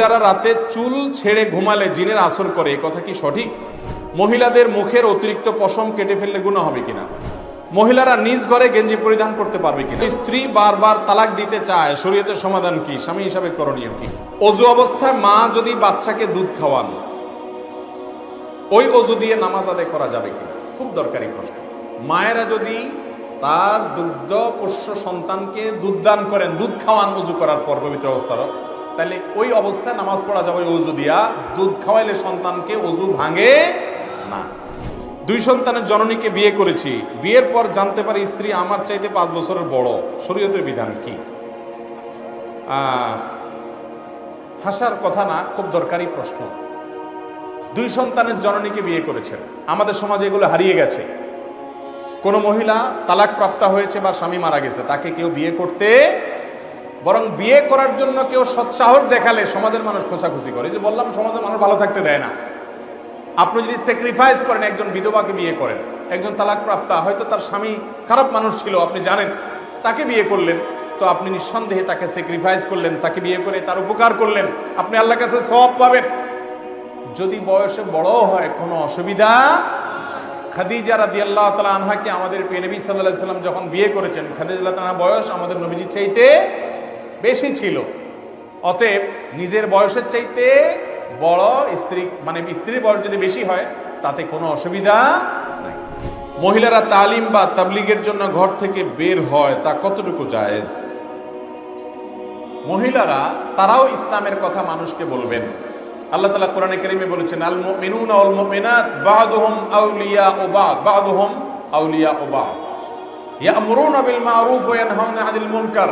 মহিলারা রাতে চুল ছেড়ে ঘুমালে জিনের আসর করে, এ কথা কি সঠিক? মহিলাদের মুখের অতিরিক্ত পশম কেটে ফেললে গুণা হবে কিনা? মহিলারা নিজ ঘরে গেঞ্জি পরিধান করতে পারবে কিনা? স্ত্রী বারবার তালাক দিতে চায়, শরীয়তের সমাধান কি? স্বামী হিসাবে করণীয় কি? অজু অবস্থায় মা যদি বাচ্চাকে দুধ খাওয়ান, ওই অজু দিয়ে নামাজ আদায় করা যাবে কিনা? খুব দরকারি প্রশ্ন। মায়েরা যদি তার দুগ্ধ পোষ্য সন্তানকে দুধ দান করেন, দুধ খাওয়ান অজু করার পর, পবিত্র অবস্থার তাহলে ওই অবস্থায় নামাজ পড়া যাবে অজু দিয়া। দুধ খাওয়াইলে সন্তানকে অজু ভাঙে না। দুই সন্তানের জননীকে বিয়ে করেছি। বিয়ের পর জানতে পারি স্ত্রী আমার চাইতে পাঁচ বছরের বড়। শরীয়তের বিধান কি? হাসার কথা না, খুব দরকারি প্রশ্ন। দুই সন্তানের জননীকে বিয়ে করেছেন। আমাদের সমাজে এগুলো হারিয়ে গেছে। কোনো মহিলা তালাক প্রাপ্তা হয়েছে বা স্বামী মারা গেছে, তাকে কেউ বিয়ে করতে বরং বিয়ে করার জন্য কেউ সৎসাহস দেখালে সমাজের মানুষ খোঁচাখুচি করে। যে বললাম, সমাজের মানুষ ভালো থাকতে দেয় না। আপনি যদি স্যাক্রিফাইস করেন, একজন বিধবাকে বিয়ে করেন, একজন তালাক প্রাপ্তা হয়তো তার স্বামী খারাপ মানুষ ছিল, আপনি জানেন, তাকে বিয়ে করলেন, তো আপনি নিঃসন্দেহে তাকে স্যাক্রিফাইস করলেন, তাকে বিয়ে করে তার উপকার করলেন, আপনি আল্লাহর কাছে সব পাবেন। যদি বয়সে বড় হয়, কোনো অসুবিধা খাদিজা রাদি আল্লাহ তালা আনহাকে আমাদের নবী সাল্লাহ সাল্লাম যখন বিয়ে করেছেন, খাদিজা তালা বয়স আমাদের নবীজির চাইতে বেশি ছিল। অতএব নিজের বয়সের চাইতে বড় স্ত্রী মানে স্ত্রীর বয়স যদি বেশি হয়, তাতে কোনো অসুবিধা নাই। মহিলারা তালিম বা তাবলিগের জন্য ঘর থেকে বের হয়, তা কতটুকু জায়েজ? মহিলারা, তারাও ইসলামের কথা মানুষকে বলবেন। আল্লাহ তালা কোরআনে কারিমে বলেছেন, আল ওয়াল মুমিনাত বাদুহুম আউলিয়া ও বাদ, বাদুহুম আউলিয়া ও বাদ। ইয়ামুরুনা বিল মারুফ ওয়া ইয়ানহাউনা আনিল মুনকার।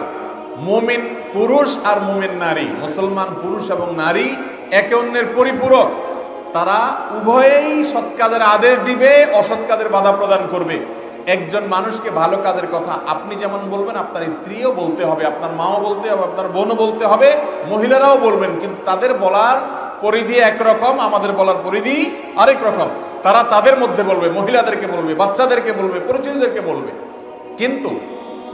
মুমিন পুরুষ আর মুমিন নারী, মুসলমান পুরুষ এবং নারী একে অন্যের পরিপূরক। তারা উভয়েই সৎ কাজের আদেশ দিবে, অসৎ কাজের বাধা প্রদান করবে। একজন মানুষকে ভালো কাজের কথা আপনি যেমন বলবেন, আপনার স্ত্রীও বলতে হবে, আপনার মাও বলতে হবে, আপনার বোনও বলতে হবে, মহিলারাও বলবেন, কিন্তু তাদের বলার পরিধি একরকম, আমাদের বলার পরিধি আরেক রকম। তারা তাদের মধ্যে বলবে, মহিলাদেরকে বলবে, বাচ্চাদেরকে বলবে, পরিচিতদেরকে বলবে। কিন্তু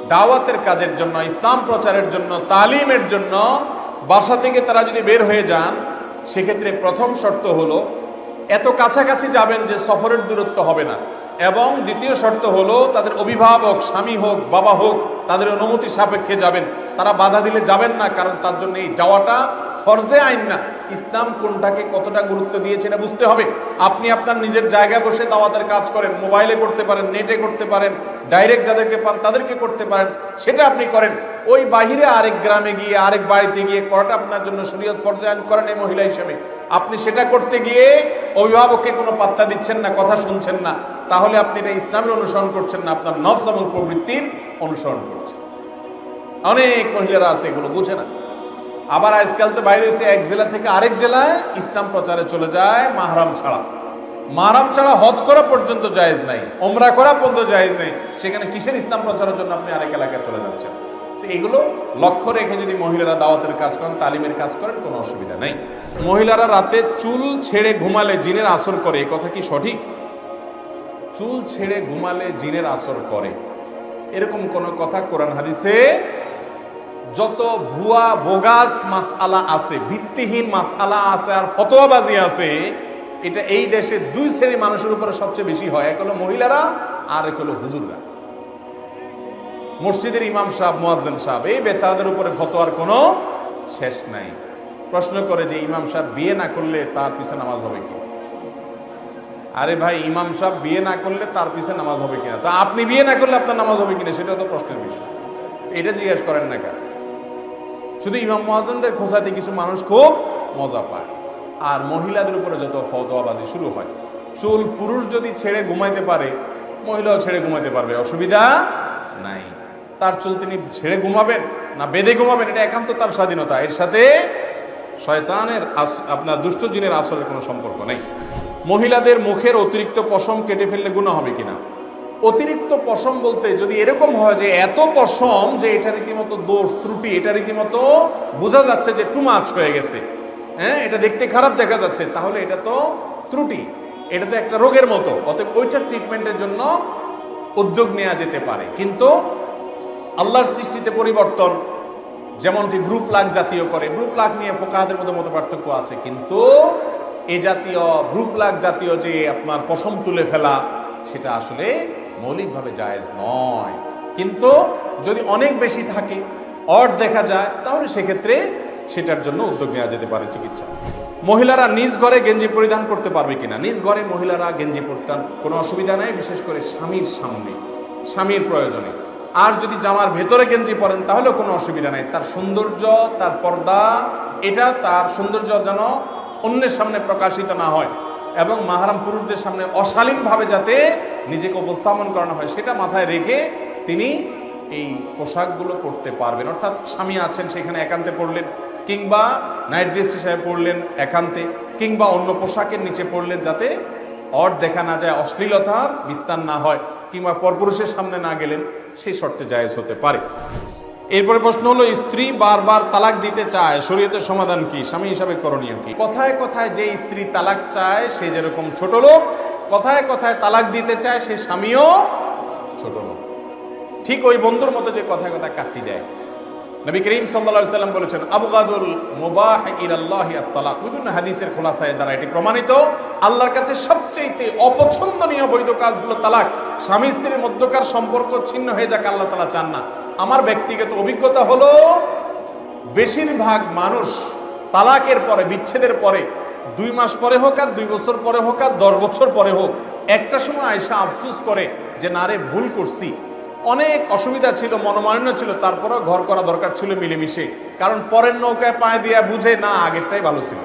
দাওয়াতের কাজের জন্য, ইসলাম প্রচারের জন্য, তালিমের জন্য বাসা থেকে তারা যদি বের হয়ে যান, সেক্ষেত্রে প্রথম শর্ত হলো, এত কাছাকাছি যাবেন যে সফরের দূরত্ব হবে না। এবং দ্বিতীয় শর্ত হলো, তাদের অভিভাবক, স্বামী হোক, বাবা হোক, তাদের অনুমতি সাপেক্ষে যাবেন। তারা বাধা দিলে যাবেন না, কারণ তার জন্য এই যাওয়াটা ফরজে আইন না। ইসলাম কোনটাকে কতটা গুরুত্ব দিয়েছে এটা বুঝতে হবে। আপনি আপনার নিজের জায়গায় বসে দাওয়াতের কাজ করেন, মোবাইলে করতে পারেন, নেটে করতে পারেন ডাইরেক্ট যাদেরকে পান তাদেরকে করতে পারেন, সেটা আপনি করেন। ওই বাহিরে আরেক গ্রামে গিয়ে, আরেক বাড়িতে গিয়ে করাটা আপনার জন্য শরীয়ত ফরজে আইন করেন এই মহিলা হিসেবে। আপনি সেটা করতে গিয়ে অভিভাবককে কোনো পাত্তা দিচ্ছেন না, কথা শুনছেন না। তাহলে আপনি এটা ইসলামের অনুসরণ করছেন না, আপনার নফস এবং প্রবৃত্তির অনুসরণ করছেন। অনেক মহিলারা আছে এগুলো বুঝে না। আবার আজকাল তো বাইরে এসে এক জেলা থেকে আরেক জেলায় ইসলাম প্রচারে চলে যায় মাহরাম ছাড়া। মাহরাম ছাড়া হজ করা পর্যন্ত জায়েজ নাই ওমরা করা পর্যন্ত জায়েজ নেই। সেখানে কিসের ইসলাম প্রচারের জন্য আপনি আরেক এলাকায় চলে যাচ্ছেন? তো এগুলো লক্ষ্য রেখে যদি মহিলারা দাওয়াতের কাজ করেন, তালিমের কাজ করেন, কোনো অসুবিধা নেই। মহিলারা রাতে চুল ছেড়ে ঘুমালে জিনের আসর করে, এ কথা কি সঠিক? চুল ছেড়ে ঘুমালে জিনের আসর করে। এরকম কোন কথা কোরআন হাদিসে যত ভুয়া, বোগাস মাসআলা আছে, ভিত্তিহীন মাসআলা আছে আর ফতোয়াবাজি আছে, এটা এই দেশে দুই শ্রেণি মানুষের উপরে সবচেয়ে বেশি হয়। এক হলো মহিলারা, আর এক হলো হুজুররা। মসজিদের ইমাম সাহেব, মুয়াজ্জিন সাহেব, এই বেচারাদের উপরে ফতোয়ার কোনো শেষ নাই। প্রশ্ন করে যে ইমাম সাহেব বিয়ে না করলে তার পিছনে নামাজ হবে কি? আরে ভাই, ইমাম সাহেব বিয়ে না করলে তার পিছনে নামাজ হবে কিনা? তো আপনি বিয়ে না করলে আপনার নামাজ হবে কিনা? সেটা তো প্রশ্নের বিষয়। এটা জিজ্ঞেস করেন না কেন? শুধু ইমাম মহাজনদের খোঁচাতে কিছু মানুষ খুব মজা পায়। আর মহিলাদের উপরে যত ফতোয়াবাজি শুরু হয়, চুল পুরুষ যদি ছেড়ে ঘুমাইতে পারে, মহিলাও ছেড়ে ঘুমাইতে পারবে, অসুবিধা নাই। তার চুল তিনি ছেড়ে ঘুমাবেন না বেঁধে ঘুমাবেন, এটা একান্ত তার স্বাধীনতা। এর সাথে শয়তানের আপনার দুষ্ট জিনের আসলের কোনো সম্পর্ক নেই। মহিলাদের মুখের অতিরিক্ত পশম কেটে ফেললে গুণা হবে কিনা? অতিরিক্ত পশম বলতে যদি এরকম হয় যে এত পশম যে এটা রীতিমতো দোষ, ত্রুটি, এটা রীতিমতো বোঝা যাচ্ছে যে টু মাছ হয়ে গেছে। হ্যাঁ এটা দেখতে খারাপ দেখা যাচ্ছে, তাহলে এটা তো ত্রুটি। এটা তো একটা রোগের মতো, অতএব ওইটার ট্রিটমেন্টের জন্য উদ্যোগ নেওয়া যেতে পারে। কিন্তু আল্লাহর সৃষ্টিতে পরিবর্তন, যেমনটি গ্রুপ লাগ জাতীয় করে, গ্রুপ লাগ নিয়ে ফোকাহাদের মধ্যে মতো পার্থক্য আছে। কিন্তু এ জাতীয়, গ্রুপ লাগ জাতীয় যে আপনার পশম তুলে ফেলা, সেটা আসলে মৌলিকভাবে জায়েজ নয়। কিন্তু যদি অনেক বেশি থাকে অর দেখা যায়, তাহলে সেক্ষেত্রে সেটার জন্য উদ্যোগ নেওয়া যেতে পারে চিকিৎসা মহিলারা নিজ ঘরে গেঞ্জি পরিধান করতে পারবে কিনা? নিজ ঘরে মহিলারা গেঞ্জি পরতাম, কোনো অসুবিধা নেই, বিশেষ করে স্বামীর সামনে, স্বামীর প্রয়োজনে। আর যদি জামার ভেতরে গেঞ্জি পরেন, তাহলেও কোনো অসুবিধা নাই। তার সৌন্দর্য, তার পর্দা, এটা তার সৌন্দর্য যেন অন্যের সামনে প্রকাশিত না হয় এবং মাহারাম পুরুষদের সামনে অশালীনভাবে যাতে নিজেকে উপস্থাপন করানো হয়, সেটা মাথায় রেখে তিনি এই পোশাকগুলো পরতে পারবেন। অর্থাৎ স্বামী আছেন, সেখানে একান্তে পড়লেন, কিংবা নাইট ড্রেস হিসাবে পড়লেন একান্তে, কিংবা অন্য পোশাকের নিচে পড়লেন যাতে অর দেখা না যায়, অশ্লীলতার বিস্তার না হয়, কিংবা পরপুরুষের সামনে না গেলেন সেই শর্তে জায়েজ হতে পারে। এরপরে প্রশ্ন হলো, স্ত্রী বারবার তালাক দিতে চায়, শরীয়তের সমাধান কি? স্বামী হিসাবে করণীয় কি? কথায় কথায় যে স্ত্রী তালাক চায়, সে যেরকম ছোট লোক কথায় কথায় তালাক দিতে চায় সে স্বামীও ছোট লোক। ঠিক ওই বন্ধুর মতো যে কথায় কথায় কাটটি দেয়। নবী করিম সাল্লা সাল্লাম বলেছেন, আবগাদুল মুবাহ ইলাল্লাহি আত-তালাক। বিভিন্ন হাদিসের খোলাসায় দ্বারা এটি প্রমাণিত। আল্লাহর কাছে সবচেয়ে অপছন্দনীয় বৈধ কাজ হলো তালাক। স্বামী স্ত্রীর মধ্যকার সম্পর্ক ছিন্ন হয়ে যাক আল্লাহ তালা চান না। আমার ব্যক্তিগত অভিজ্ঞতা হলো, বেশিরভাগ মানুষ তালাকের পরে, বিচ্ছেদের পরে দুই মাস পরে হোক আর দুই বছর পরে হোক আর দশ বছর পরে হোক, একটা সময় আয়সা আফসুস করে যে, না রে, ভুল করছি। অনেক অসুবিধা ছিল, মনোমালিন্য ছিল, তারপরেও ঘর করা দরকার ছিল মিলেমিশে। কারণ পরের নৌকায় পায়ে দিয়া বুঝে, না, আগেরটাই ভালো ছিল।